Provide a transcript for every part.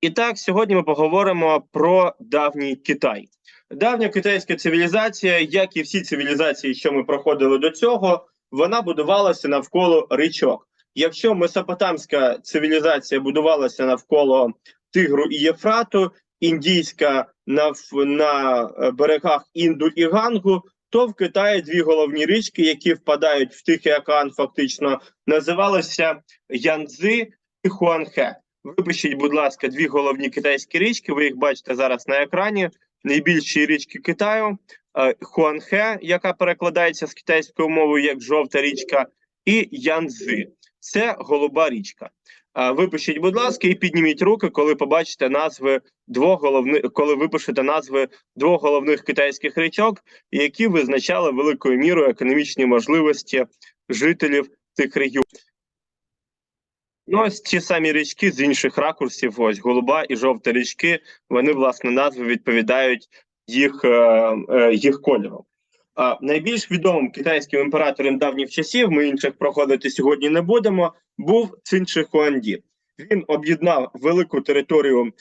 І так, сьогодні ми поговоримо про давній Китай. Давня китайська цивілізація, як і всі цивілізації, що ми проходили до цього, вона будувалася навколо річок. Якщо месопотамська цивілізація будувалася навколо Тигру і Єфрату, індійська на, на е, берегах Інду і Гангу, то в Китаї дві головні річки, які впадають в Тихий океан, фактично називалися Янцзи Хуанхе. Випишіть, будь ласка, дві головні китайські річки. Ви їх бачите зараз на екрані. Найбільші річки Китаю е, Хуанхе, яка перекладається з китайською мовою як жовта річка, і Янцзи. Це голуба річка. Е, Випишіть, будь ласка, і підніміть руки, коли побачите назви двох головних, коли випишете назви двох головних китайських річок, які визначали великою мірою економічні можливості жителів цих регіонів. Ну, ось ті самі річки з інших ракурсів, ось голуба і жовта річки, вони, власне, назви відповідають їх, е, е, їх кольору. А найбільш відомим китайським імператором давніх часів, ми інших проходити сьогодні не будемо, був Цин Ши Хуанді. Він об'єднав велику територію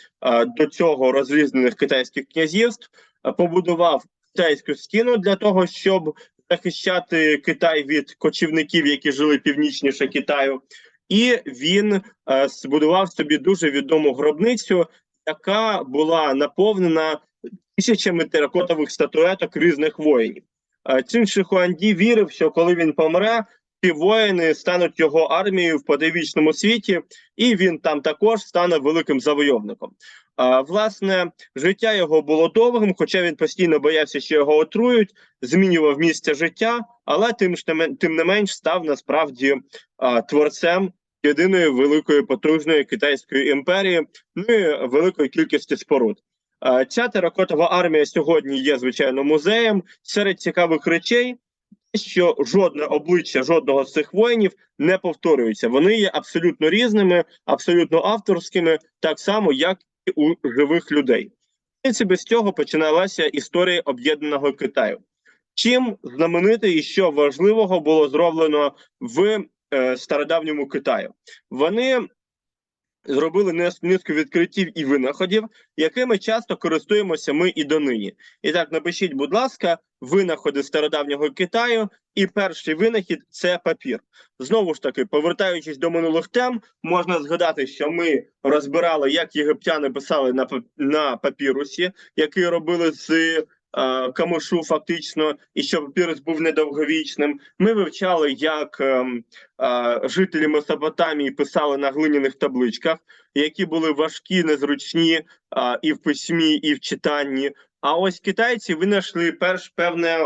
до цього розрізнених китайських князівств, побудував китайську стіну для того, щоб захищати Китай від кочівників, які жили північніше Китаю. І він е, збудував собі дуже відому гробницю, яка була наповнена тисячами теракотових статуеток різних воїнів. Е, Цин Ши Хуанді вірив, що коли він помре, ці воїни стануть його армією в подивічному світі, і він там також стане великим завойовником. А, власне, життя його було довгим, хоча він постійно боявся, що його отрують, змінював місце життя, але тим тим не менш став насправді а, творцем єдиної великої потужної китайської імперії, ну і великої кількості споруд. А, Ця теракотова армія сьогодні є звичайно музеєм. Серед цікавих речей, що жодне обличчя жодного з цих воїнів не повторюється. Вони є абсолютно різними, абсолютно авторськими, так само як у живих людей. І без цього починалася історія об'єднаного Китаю. Чим знамените і що важливого було зроблено в е, стародавньому Китаю? Вони зробили низку відкриттів і винаходів, якими часто користуємося ми і донині. І так, напишіть, будь ласка, винаходи стародавнього Китаю, і перший винахід це папір. Знову ж таки, повертаючись до минулих тем, можна згадати, що ми розбирали, як єгиптяни писали на на папірусі, який робили з е, камишу, фактично, і що папірус був недовговічним. Ми вивчали, як ем, е, жителі Месопотамії писали на глиняних табличках, які були важкі, незручні і в письмі, і в читанні. А ось китайці винайшли перш певне е,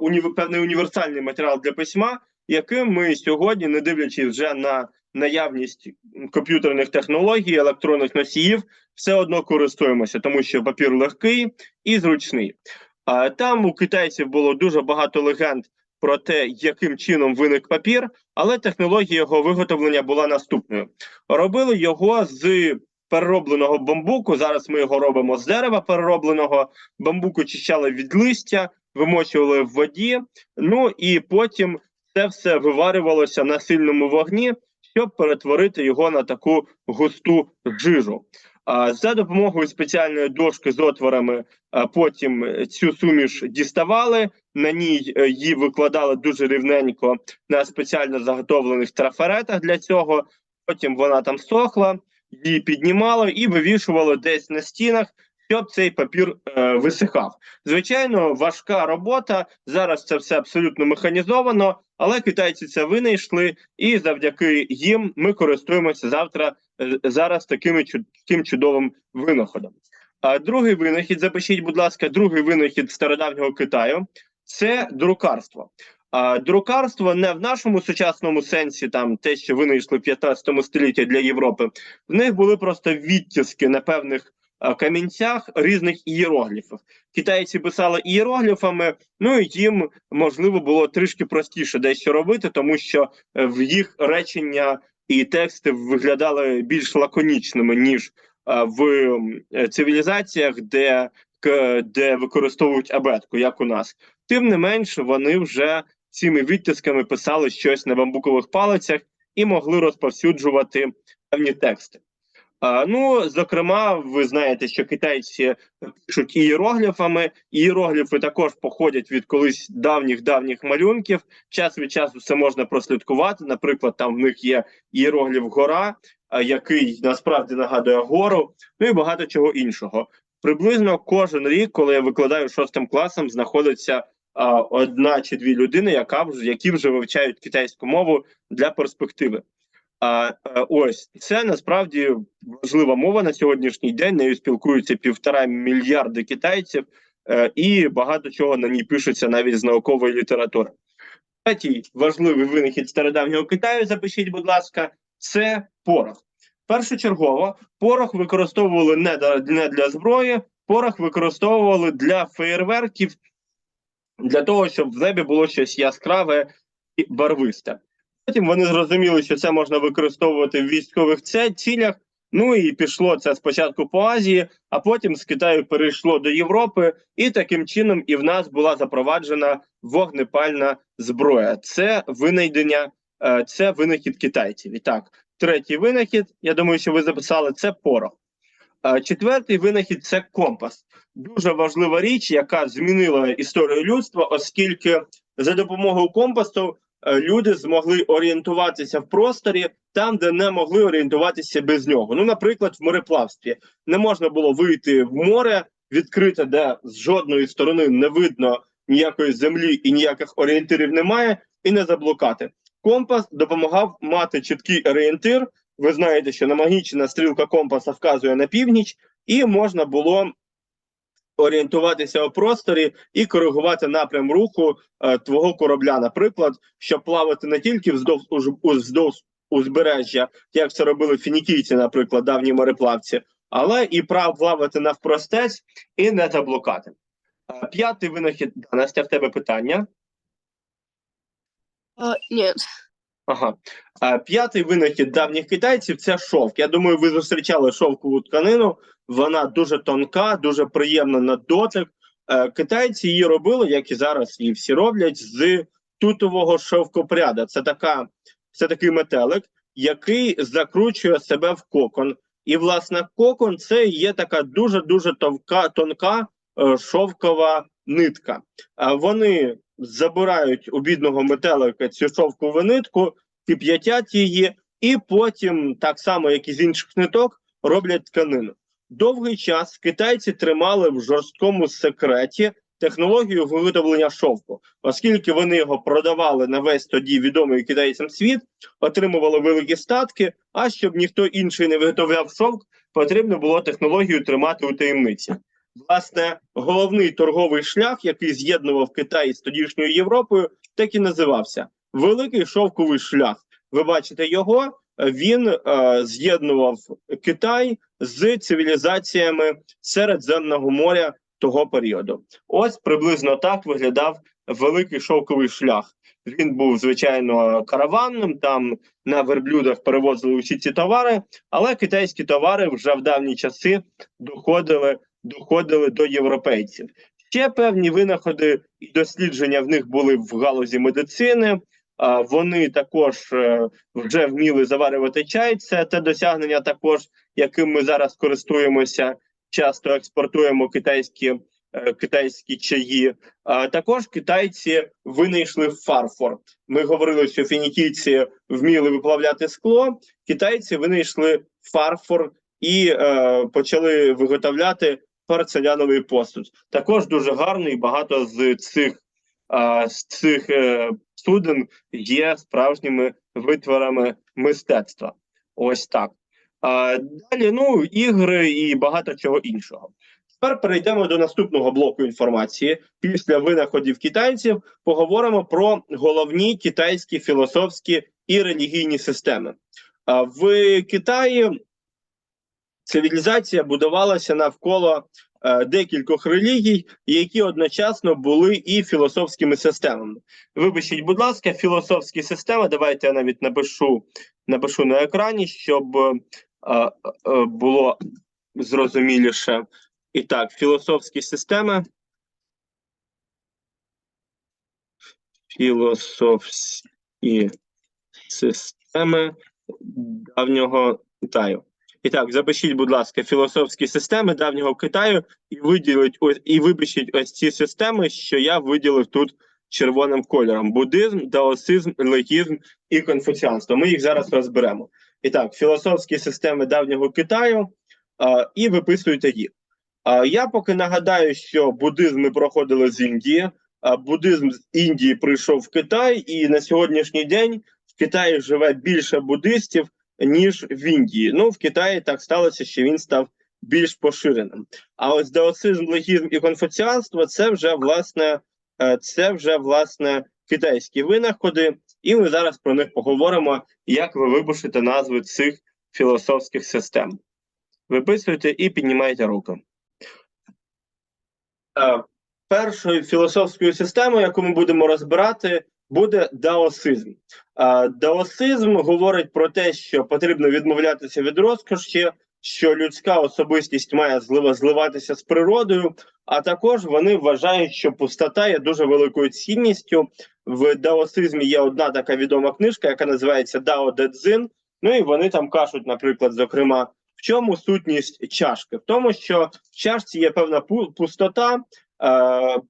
уні- певний універсальний матеріал для письма, яким ми сьогодні, не дивлячись вже на наявність комп'ютерних технологій, електронних носіїв, все одно користуємося, тому що папір легкий і зручний. А там у китайців було дуже багато легенд про те, яким чином виник папір, але технологія його виготовлення була наступною: робили його з переробленого бамбуку. Зараз ми його робимо з дерева переробленого. Бамбук очищали від листя, вимочували в воді. Ну і потім це все виварювалося на сильному вогні, щоб перетворити його на таку густу жижу. За допомогою спеціальної дошки з отворами, потім цю суміш діставали. На ній е, її викладали дуже рівненько на спеціально заготовлених трафаретах для цього. Потім вона там сохла, її піднімали і вивішували десь на стінах, щоб цей папір е, висихав. Звичайно, важка робота. Зараз це все абсолютно механізовано, але китайці це винайшли, і завдяки їм ми користуємося завтра е, зараз такими таким чудовим винаходом. А другий винахід, запишіть, будь ласка, другий винахід стародавнього Китаю це друкарство. А друкарство не в нашому сучасному сенсі, там те, що винайшли в 15 столітті для Європи. В них були просто відтиски на певних камінцях різних ієрогліфів. Китайці писали ієрогліфами, ну і їм можливо було трішки простіше дещо робити, тому що е, в їх речення і тексти виглядали більш лаконічними ніж в е, цивілізаціях, де де використовують абетку, як у нас. Тим не менш, вони вже цими відтисками писали щось на бамбукових палицях і могли розповсюджувати певні тексти. Ну, зокрема, ви знаєте, що китайці пишуть ієрогліфами. Ієрогліфи також походять від колись давніх давніх малюнків. Час від часу це можна прослідкувати. Наприклад, там в них є ієрогліф гора, який насправді нагадує гору, ну і багато чого іншого. Приблизно кожен рік, коли я викладаю шостим класом, знаходиться а, одна чи дві людини, яка які вже вивчають китайську мову для перспективи. А е, ось це насправді важлива мова на сьогоднішній день. Нею спілкуються півтора мільярди китайців, е, і багато чого на ній пишеться навіть з наукової літератури. Третій важливий винахід стародавнього Китаю. Запишіть, будь ласка, це порох. Першочергово порох використовували не для, не для зброї, порох використовували для феєрверків, для того, щоб в небі було щось яскраве і барвисте. Потім вони зрозуміли, що це можна використовувати в військових цілях. Ну і пішло це спочатку по Азії, а потім з Китаю перейшло до Європи, і таким чином і в нас була запроваджена вогнепальна зброя. Це винайдення, е, це винахід китайців. І так, третій винахід, я думаю, що ви записали, це порох. Е, Четвертий винахід це компас. Дуже важлива річ, яка змінила історію людства, оскільки за допомогою компасу люди змогли орієнтуватися в просторі там, де не могли орієнтуватися без нього. Ну, наприклад, в мореплавстві не можна було вийти в море відкрите, де з жодної сторони не видно ніякої землі і ніяких орієнтирів немає, і не заблукати. Компас допомагав мати чіткий орієнтир. Ви знаєте, що намагічна стрілка компаса вказує на північ, і можна було орієнтуватися у просторі і коригувати напрям руху е, твого корабля, наприклад, щоб плавати не тільки вздовж уздовж узбережжя, як це робили фінікійці, наприклад, давні мореплавці, але і прав плавати навпростець і не заблукати. Е, П'ятий винахід Настя, в тебе питання. А, нет. Ага. П'ятий винахід давніх китайців це шовк. Я думаю, ви зустрічали шовкову тканину. Вона дуже тонка, дуже приємна на дотик. Е, китайці її робили, як і зараз її всі роблять, з тутового шовкопряда. Це така, це такий метелик, який закручує себе в кокон. І, власне, кокон це є така дуже дуже тонка, тонка е, шовкова нитка. Вони забирають у бідного метелика цю шовкову нитку, кип'ятять її, і потім, так само як і з інших ниток, роблять тканину. Довгий час китайці тримали в жорсткому секреті технологію виготовлення шовку, оскільки вони його продавали на весь тоді відомий китайцям світ, отримували великі статки. А щоб ніхто інший не виготовляв шовк, потрібно було технологію тримати у таємниці. Власне, головний торговий шлях, який з'єднував Китай з тодішньою Європою, так і називався Великий шовковий шлях. Ви бачите його. Він е, з'єднував Китай з цивілізаціями Середземного моря того періоду. Ось приблизно так виглядав великий шовковий шлях. Він був звичайно караванним. Там на верблюдах перевозили усі ці товари, але китайські товари вже в давні часи доходили доходили до європейців. Ще певні винаходи і дослідження в них були в галузі медицини. Вони також е, вже вміли заварювати чай. Це те досягнення, також яким ми зараз користуємося. Часто експортуємо китайські е, китайські чаї. Також китайці винайшли фарфор. Ми говорили, що фінікійці вміли виплавляти скло. Китайці винайшли фарфор і е, почали виготовляти порцеляновий посуд. Також дуже гарний. Багато з цих, з цих е, суден є справжніми витворами мистецтва. Ось так. Далі, ну, ігри і багато чого іншого. Тепер перейдемо до наступного блоку інформації. Після винаходів китайців поговоримо про головні китайські філософські і релігійні системи. В Китаї цивілізація будувалася навколо е, декількох релігій, які одночасно були і філософськими системами. Вибачіть, будь ласка, філософські системи. Давайте я навіть напишу, напишу на екрані, щоб е, е, було зрозуміліше. І так, філософські системи. Філософські системи давнього Китаю. І так, запишіть, будь ласка, філософські системи давнього Китаю і виділіть ось і випишіть ось ці системи, що я виділив тут червоним кольором: буддизм, даосизм, легізм і конфуціанство. Ми їх зараз розберемо. І так, філософські системи давнього Китаю а, і виписуйте їх. А, я поки нагадаю, що буддизм ми проходили з Індії. А буддизм з Індії прийшов в Китай, і на сьогоднішній день в Китаї живе більше буддистів, ніж в Індії. Ну, в Китаї так сталося, що він став більш поширеним. А ось даосизм, легізм і конфуціанство це вже власне е, це вже власне китайські винаходи, і ми зараз про них поговоримо, як ви випишете назви цих філософських систем. Виписуйте і піднімайте руку. Е, Першою філософською системою, яку ми будемо розбирати, буде даосизм. Даосизм говорить про те, що потрібно відмовлятися від розкоші, що людська особистість має зливатися з природою, а також вони вважають, що пустота є дуже великою цінністю. В даосизмі є одна така відома книжка, яка називається Дао Де Цзин. Ну і вони там кажуть, наприклад, зокрема, в чому сутність чашки? В тому, що в чашці є певна пустота,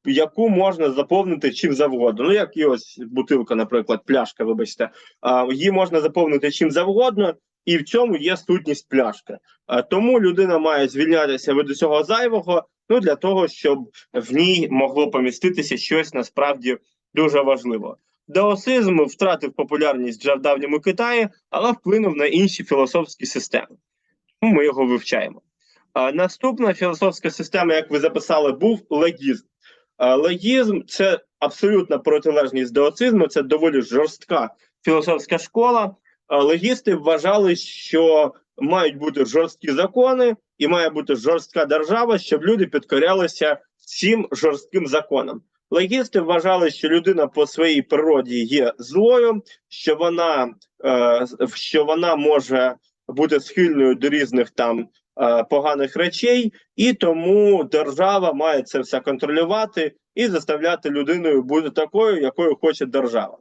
яку можна заповнити чим завгодно. Ну, як і ось бутилка, наприклад, пляшка, вибачте, е, її можна заповнити чим завгодно, і в цьому є сутність пляшки. Е, тому людина має звільнятися від усього зайвого, ну для того, щоб в ній могло поміститися щось насправді дуже важливо. Даосизм втратив популярність вже в давньому Китаї, але вплинув на інші філософські системи. Ми його вивчаємо. Наступна філософська система, як ви записали, був легізм. Легізм це абсолютна протилежність даоцизму, це доволі жорстка філософська школа. Легісти вважали, що мають бути жорсткі закони і має бути жорстка держава, щоб люди підкорялися цим жорстким законам. Легісти вважали, що людина по своїй природі є злою, що вона, е, що вона може бути схильною до різних там поганих речей, і тому держава має це все контролювати і заставляти людиною бути такою, якою хоче держава.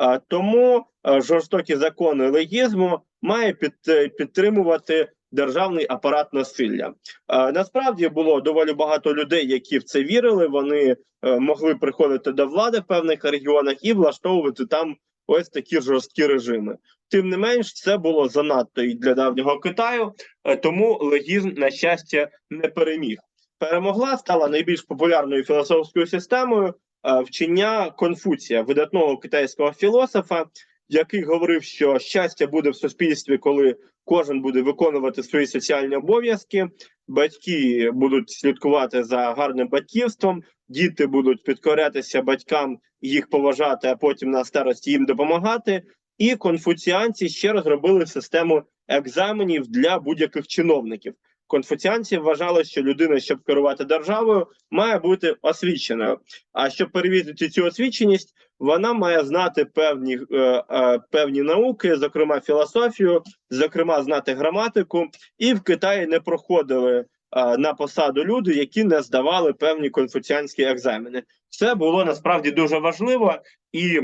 Е, тому е, жорстокі закони легізму має під, е, підтримувати державний апарат насилля. Е, насправді було доволі багато людей, які в це вірили. Вони е, могли приходити до влади в певних регіонах і влаштовувати там ось такі жорсткі режими. Тим не менш, це було занадто і для давнього Китаю, е, тому легізм, на щастя, не переміг. Перемогла стала найбільш популярною філософською системою е, вчення Конфуція, видатного китайського філософа, який говорив, що щастя буде в суспільстві, коли кожен буде виконувати свої соціальні обов'язки, батьки будуть слідкувати за гарним батьківством, діти будуть підкорятися батькам, їх поважати, а потім на старості їм допомагати. І конфуціанці ще розробили систему екзаменів для будь-яких чиновників. Конфуціанці вважали, що людина, щоб керувати державою, має бути освіченою. А щоб перевірити цю освіченість, вона має знати певні, е, е, певні науки, зокрема філософію, зокрема знати граматику. І в Китаї не проходили е, на посаду люди, які не здавали певні конфуціанські екзамени. Це було насправді дуже важливо і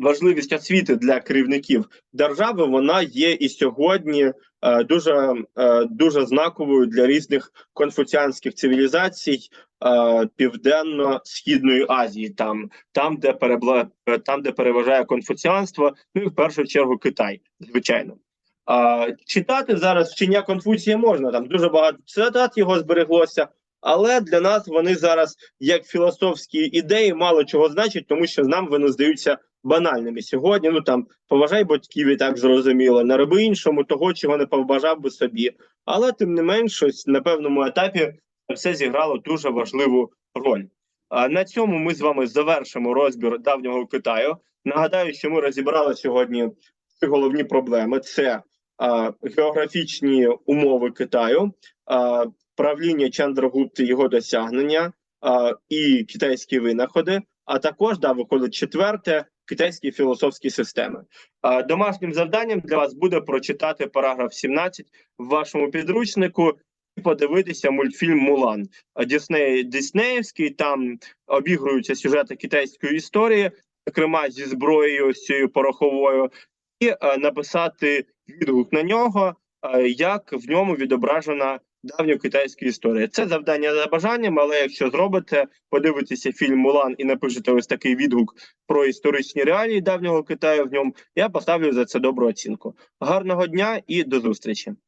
важливість освіти для керівників держави вона є і сьогодні е, дуже е, дуже знаковою для різних конфуціанських цивілізацій е, південно-східної Азії, там, там, де перебла, там, де переважає конфуціанство, ну і в першу чергу Китай, звичайно. А, читати зараз вчення Конфуція можна, там дуже багато цитат його збереглося, але для нас вони зараз, як філософські ідеї, мало чого значать, тому що нам вони здаються банальними сьогодні. Ну там поважай батьків і так зрозуміло, не роби іншому того, чого не побажав би собі. Але тим не менш, ось на певному етапі все зіграло дуже важливу роль. А на цьому ми з вами завершимо розбір давнього Китаю. Нагадаю, що ми розібрали сьогодні головні проблеми: це а, географічні умови Китаю, а, правління Чандрагупти, його досягнення а, і китайські винаходи. А також да виходить четверте китайські філософські системи. Домашнім завданням для вас буде прочитати параграф 17 в вашому підручнику і подивитися мультфільм Мулан Дісней Діснеївський. Там обігруються сюжети китайської історії, зокрема зі зброєю цією пороховою, і е, написати відгук на нього, е, як в ньому відображена давньокитайська історія. Це завдання за бажанням, але якщо зробите, подивитеся фільм Мулан і напишете ось такий відгук про історичні реалії давнього Китаю в ньому, я поставлю за це добру оцінку. Гарного дня і до зустрічі!